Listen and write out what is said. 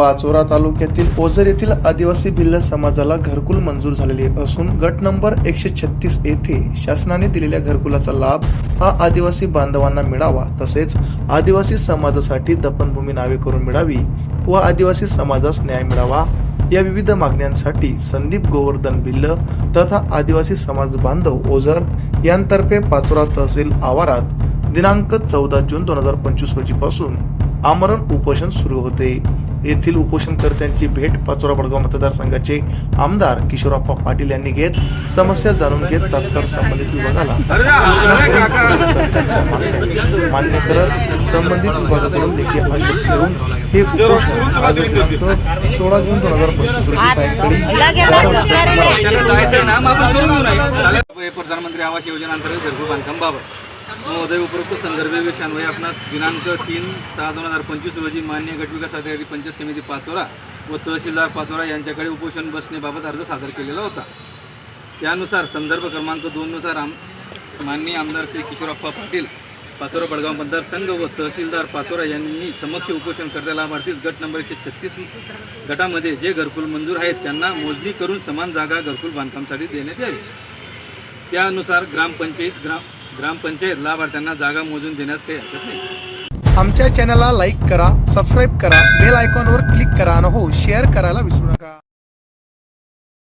पाचोरा तालुक्यातील ओझर येथील आदिवासी भिल्ल समाजाला घरकुल मंजूर झालेले असून गट नंबर एकशे छत्तीस येथे शासनाने दिलेल्या घरकुलाचा लाभ हा आदिवासी बांधवांना मिळावा तसेच आदिवासी समाजासाठी दफनभूमी नावे करून मिळावी व आदिवासी समाजास न्याय मिळावा या विविध मागण्यांसाठी संदीप गोवर्धन भिल्ल तथा आदिवासी समाज बांधव ओझर यांतर्फे पाचोरा तहसील आवारात दिनांक चौदा जून दोन हजार पंचवीस रोजीपासून आमरण उपोषण सुरू होते. येथील उपोषणकर्त्यांची भेट पाचोरा बडगाव मतदारसंघाचे आमदार किशोरप्पा पाटील यांनी घेत समस्या जाणून घेत तात्काळ संबंधित विभागाला उपोषणकर्त्यांच्या मागण्या मान्य करत संबंधित विभागाकडून लेखी आश्वासन देऊन हे उपोषण आज दिनांक सोळा जून दोन हजार पंचवीस रोजी सायंकाळी हे प्रधानमंत्री आवास योजना अंतर्गत घरकुल बांधकाम बाबत. महोदय उपरोक्त संदर्भ विषयांवर आपणास दिनांक तीन सहा दोन हजार पंचवीस रोजी मान्य गटविकास अधिकारी पंचायत समिती पाचोरा व तहसीलदार पाचोरा यांच्याकडे उपोषण बसण्याबाबत अर्ज सादर केलेला होता. त्यानुसार संदर्भ क्रमांक दोननुसार आम माननीय आमदार श्री किशोरप्पा पाटील पाचोरा बडगाव मतदारसंघ व तहसीलदार पाचोरा यांनी समक्ष उपोषण करता लाभार्थीस गट नंबर एकशे छत्तीस गटामध्ये जे घरकुल मंजूर आहेत त्यांना मोजणी करून समान जागा घरकुल बांधकामासाठी देण्यात यावी. त्यानुसार ग्रामपंचायत ग्राम ग्रामपंचायत लाभार्थ्यांना जागा मोजून देण्यास काही हरकत नाही. आमच्या चॅनलला लाईक करा सबस्क्राईब करा बेल आयकॉनवर क्लिक करा आणि हो शेअर करायला विसरू नका.